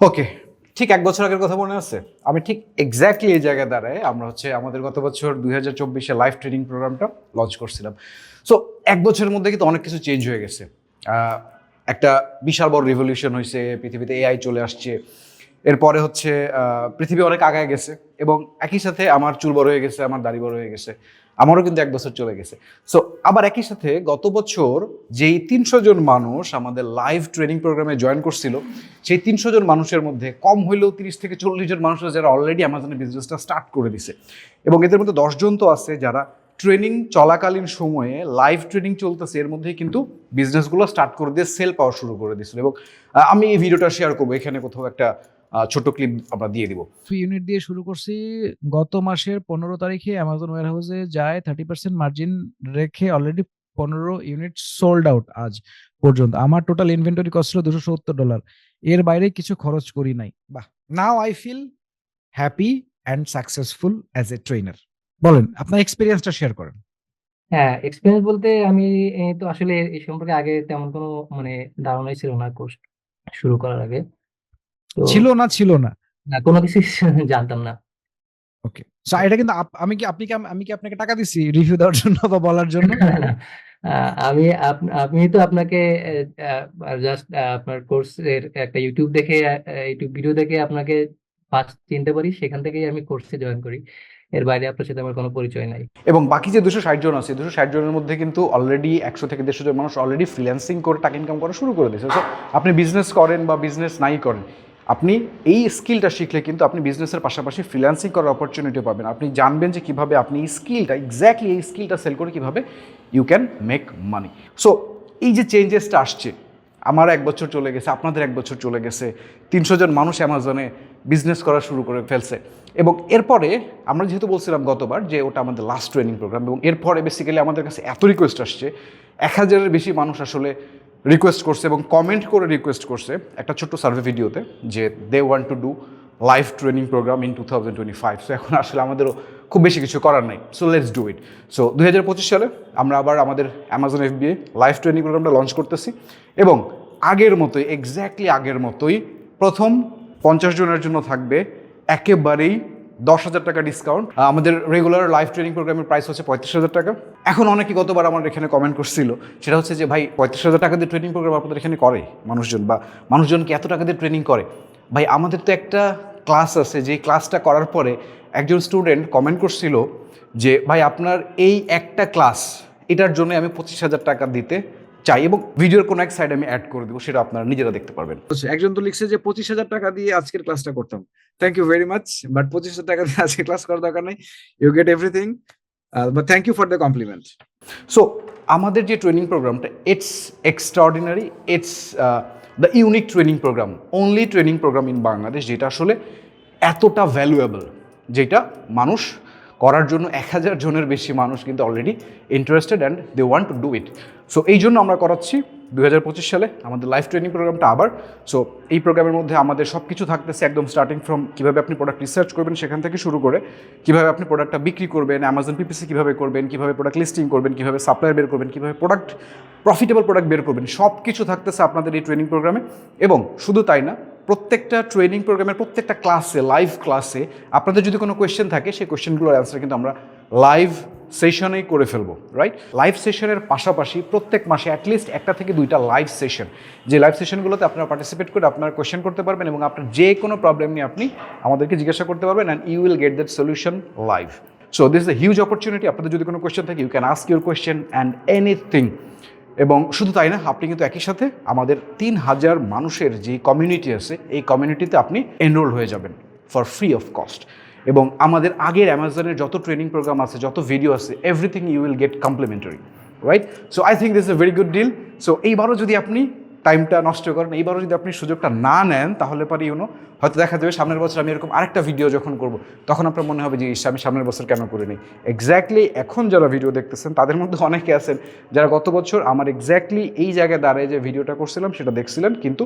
ওকে। ঠিক এক বছর আগের কথা মনে আছে? আমি ঠিক এক্স্যাক্টলি এই জায়গায় দাঁড়ায় আমরা হচ্ছে আমাদের গত বছর দুই হাজার চব্বিশে লাইফ ট্রেনিং প্রোগ্রামটা লঞ্চ করছিলাম। সো এক বছরের মধ্যে কিন্তু অনেক কিছু চেঞ্জ হয়ে গেছে। একটা বিশাল বড় রিভলিউশন হয়েছে পৃথিবীতে এআই চলে আসছে। এরপরে হচ্ছে পৃথিবী অনেক আগায় গেছে এবং একই সাথে আমার চুল বড় হয়ে গেছে, আমার দাড়ি বড় হয়ে গেছে। আমারও কিন্তু এক বছর চলে গেছে। সো আবার একই সাথে গত বছর যেই তিনশো জন মানুষ আমাদের লাইভ ট্রেনিং প্রোগ্রামে জয়েন করছিল, সেই তিনশো জন মানুষের মধ্যে কম হইলেও তিরিশ থেকে চল্লিশ জন মানুষ যারা অলরেডি আমাজনের বিজনেসটা স্টার্ট করে দিছে। এবং এদের মধ্যে দশজন তো আছে যারা ট্রেনিং চলাকালীন সময়ে লাইভ ট্রেনিং চলতেছে, এর মধ্যেই কিন্তু বিজনেসগুলো স্টার্ট করে দিয়ে সেল পাওয়া শুরু করে দিয়েছিল এবং আমি এই ভিডিওটা শেয়ার করব, এখানে কোথাও একটা ছোট ক্লিপ আমরা দিয়ে দিব। ফ্রি ইউনিট দিয়ে শুরু করছি। গত মাসের পনেরো তারিখে অ্যামাজন ওয়ার হাউসে যায় থার্টি পার্সেন্ট মার্জিন রেখে অলরেডি পনেরো ইউনিট সোল্ড আউট আজ পর্যন্ত। আমার টোটাল ইনভেন্টরি কস্ট ছিল দুশো সত্তর ডলার এর বাইরে কিছু খরচ করি নাই। বাহ! Now I feel happy and successful as a trainer বলেন আপনার এক্সপিরিয়েন্সটা শেয়ার করেন। হ্যাঁ এক্সপিরিয়েন্স বলতে আমি তো আসলে এই সম্পর্কে আগে তেমন কোনো মানে ধারণাই ছিল না কোর্স শুরু করার আগে। ছিল না ছিল না? না, কোনো কিছু জানতাম না। ওকে সো এটা কিন্তু আমি কি আপনি কি আম- কি আপনাকে টাকা দিছি রিভিউ দেওয়ার জন্য বা বলার জন্য? আমি আপ- আমি তো আপনাকে জাস্ট আপনার কোর্সের একটা ইউটিউব দেখে ইউটিউব ভিডিও দেখে আপনাকে ফার্স্ট চিনতে পারি সেখান থেকেই আমি কোর্সে জয়েন করি। এর বাইরে আপনার সাথে আমার কোনো পরিচয় নাই। এবং বাকি যে দুশো ষাট জন আছে দুশো ষাট জনের মধ্যে কিন্তু অলরেডি একশো থেকে দেড়শো জন মানুষ অলরেডি ফ্রিল্যান্সিং করে টাকা ইনকাম করা শুরু করে দিয়েছে। আপনি বিজনেস করেন বা বিজনেস নাই করেন আপনি এই স্কিলটা শিখলে কিন্তু আপনি বিজনেসের পাশাপাশি ফ্রিল্যান্সিং করার অপরচুনিটি পাবেন। আপনি জানবেন যে কীভাবে আপনি এই স্কিলটা এক্স্যাক্টলি এই স্কিলটা সেল করে কীভাবে you can make money so এই যে চেঞ্জেসটা আসছে, আমার এক বছর চলে গেছে, আপনাদের এক বছর চলে গেছে, তিনশো জন মানুষ অ্যামাজনে বিজনেস করা শুরু করে ফেলছে। এবং এরপরে আমরা যেহেতু বলছিলাম গতবার যে ওটা আমাদের লাস্ট ট্রেনিং প্রোগ্রাম এবং এরপরে বেসিক্যালি আমাদের কাছে এত রিকোয়েস্ট আসছে, এক হাজারের বেশি মানুষ আসলে রিকোয়েস্ট করছে এবং কমেন্ট করে রিকোয়েস্ট করছে একটা ছোট্ট সার্ভে ভিডিওতে যে they want to do live training program in two thousand twenty five so এখন আসলে আমাদেরও খুব বেশি কিছু করার নাই। So let's do it so দুই হাজার পঁচিশ সালে আমরা আবার আমাদের Amazon F FBA live training প্রোগ্রামটা লঞ্চ করতেছি এবং আগের মতোই এক্স্যাক্টলি আগের মতোই প্রথম পঞ্চাশ জনের জন্য থাকবে একেবারেই দশ হাজার টাকা ডিসকাউন্ট আমাদের রেগুলার লাইফ ট্রেনিং প্রোগ্রামের প্রাইস হচ্ছে পঁয়ত্রিশ হাজার টাকা। এখন অনেকে গতবার আমার এখানে কমেন্ট করছিল, সেটা হচ্ছে যে, ভাই, পঁয়ত্রিশ হাজার টাকা দিয়ে ট্রেনিং প্রোগ্রাম আপনাদের এখানে করে মানুষজন বা মানুষজনকে এত টাকা দিয়ে ট্রেনিং করে? ভাই, আমাদের তো একটা ক্লাস আছে যে ক্লাসটা করার পরে একজন স্টুডেন্ট কমেন্ট করছিল যে, ভাই, আপনার এই একটা ক্লাস এটার জন্য আমি পঁচিশ হাজার টাকা দিতে চাই এবং ভিডিওর কোনো এক সাইড আমি অ্যাড করে দেবো সেটা আপনারা নিজেরা দেখতে পারবেন। একজন তো লিখছে যে পঁচিশ হাজার টাকা দিয়ে আজকের ক্লাসটা করতাম। Thank you very much but পঁচিশ হাজার টাকা দিয়ে আজকে ক্লাস করার দরকার নেই। You get everything but thank you for the compliment so আমাদের যে ট্রেনিং প্রোগ্রামটা it's extraordinary it's the unique training program only training program in Bangladesh যেটা আসলে এতটা ভ্যালুয়েবল যেটা মানুষ করার জন্য এক হাজার জনের বেশি মানুষ কিন্তু already interested and they want to do it so এই জন্য আমরা করাচ্ছি দু হাজার পঁচিশ সালে আমাদের লাইফ ট্রেনিং প্রোগ্রামটা আবার। সো এই প্রোগ্রামের মধ্যে আমাদের সব কিছু থাকতেছে একদম স্টার্টিং ফ্রম কীভাবে আপনি প্রোডাক্ট রিসার্চ করবেন সেখান থেকে শুরু করে কীভাবে আপনি প্রোডাক্টটা বিক্রি করবেন অ্যামাজন পিপিসি কীভাবে করবেন, কীভাবে প্রোডাক্ট লিস্টিং করবেন, কীভাবে সাপ্লায়ার বের করবেন, কীভাবে প্রোডাক্ট প্রফিটেবল প্রোডাক্ট বের করবেন সব কিছু থাকতেছে আপনাদের এই ট্রেনিং প্রোগ্রামে এবং শুধু তাই না প্রত্যেকটা ট্রেনিং প্রোগ্রামের প্রত্যেকটা ক্লাসে লাইভ ক্লাসে আপনাদের যদি কোনো কোয়েশ্চেন থাকে, সেই কোয়েশ্চেনগুলোর অ্যান্সার কিন্তু আমরা লাইভ সেশনেই করে ফেলব রাইট লাইভ সেশনের পাশাপাশি প্রত্যেক মাসে অ্যাটলিস্ট একটা থেকে দুইটা লাইভ সেশন যে লাইভ সেশনগুলোতে আপনারা পার্টিসিপেট করে আপনারা কোয়েশ্চেন করতে পারবেন এবং আপনার যে কোনো প্রবলেম নিয়ে আপনি আমাদেরকে জিজ্ঞাসা করতে পারবেন and you will get that solution live so this a huge opportunity আপনাদের যদি কোনো কোয়েশ্চেন থাকে you can ask your question and anything এবং শুধু তাই না, আপনি কিন্তু একই সাথে আমাদের তিন হাজার মানুষের যে কমিউনিটি আছে, এই কমিউনিটিতে আপনি এনরোল হয়ে যাবেন ফর ফ্রি অফ কস্ট এবং আমাদের আগের অ্যামাজনের যত ট্রেনিং প্রোগ্রাম আছে, যত ভিডিও আছে everything you will get complimentary right so I think this a very good deal so এইবারও যদি আপনি টাইমটা নষ্ট করেন, এইবারও যদি আপনি সুযোগটা না নেন, তাহলে পারি ইউনো, হয়তো দেখা যাবে সামনের বছর আমি এরকম আরেকটা ভিডিও যখন করব, তখন আপনার মনে হবে যে, ইস, আমি সামনের বছর কেন করে নিই এক্স্যাক্টলি এখন যারা ভিডিও দেখতেছেন, তাদের মধ্যে অনেকে আছেন, যারা গত বছর আমার এক্স্যাক্টলি এই জায়গায় দাঁড়ায় যে ভিডিওটা করছিলাম, সেটা দেখছিলেন, কিন্তু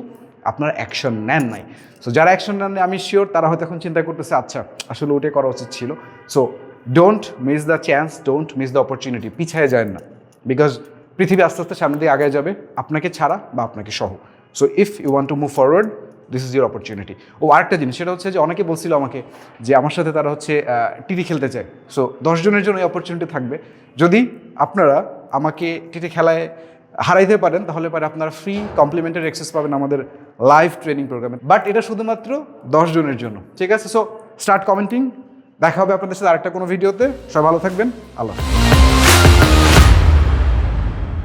আপনার অ্যাকশন নেন নাই। সো যারা অ্যাকশন নেন আমি শিওর তারা হয়তো এখন চিন্তা করতেছে আচ্ছা আসলে ওটাই করা উচিত ছিল। So don't miss the chance don't miss the opportunity পিছিয়ে যায় না। বিকজ পৃথিবী আস্তে আস্তে সামনে দিয়ে আগে যাবে, আপনাকে ছাড়া বা আপনাকে সহ। So if you want to move forward this is your opportunity ও, আরেকটা জিনিস, সেটা হচ্ছে যে অনেকে বলছিল আমাকে যে আমার সাথে তারা হচ্ছে টিটি খেলতে চায়। সো দশজনের জন্য এই অপরচুনিটি থাকবে। যদি আপনারা আমাকে টিটি খেলায় হারাইতে পারেন, তাহলে পরে আপনারা ফ্রি কমপ্লিমেন্টারি অ্যাক্সেস পাবেন আমাদের লাইভ ট্রেনিং প্রোগ্রামে বাট এটা শুধুমাত্র দশ জনের জন্য। ঠিক আছে? সো স্টার্ট কমেন্টিং দেখা হবে আপনাদের সাথে আরেকটা কোনো ভিডিওতে সবাই ভালো থাকবেন। আল্লাহ।